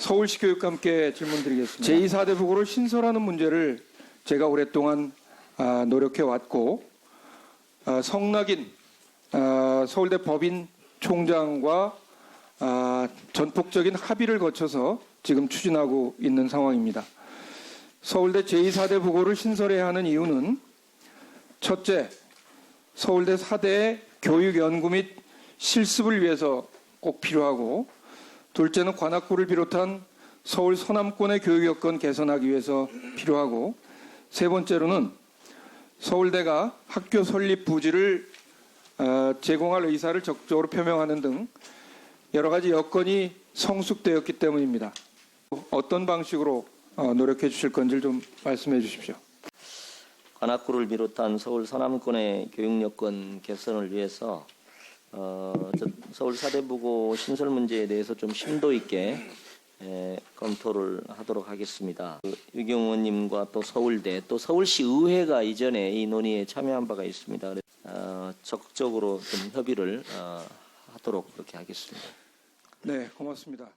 서울시 교육과 함께 질문드리겠습니다. 제2사대 부고를 신설하는 문제를 제가 오랫동안 아, 노력해 왔고 아, 성낙인 아, 서울대 법인 총장과 아, 전폭적인 합의를 거쳐서 지금 추진하고 있는 상황입니다. 서울대 제2사대 부고를 신설해야 하는 이유는 첫째, 서울대 4대의 교육 연구 및 실습을 위해서 꼭 필요하고 둘째는 관악구를 비롯한 서울 서남권의 교육 여건 개선하기 위해서 필요하고 세 번째로는 서울대가 학교 설립 부지를 어, 제공할 의사를 적극적으로 표명하는 등 여러 가지 여건이 성숙되었기 때문입니다. 어떤 방식으로 어, 노력해 주실 건지를 좀 말씀해 주십시오. 관악구를 비롯한 서울 서남권의 교육 여건 개선을 위해서 어, 저 서울 사대부고 신설 문제에 대해서 좀 심도 있게 에, 검토를 하도록 하겠습니다. 그 유경 의원님과 또 서울대 또 서울시 의회가 이전에 이 논의에 참여한 바가 있습니다. 어, 적극적으로 좀 협의를 어, 하도록 그렇게 하겠습니다. 네, 고맙습니다.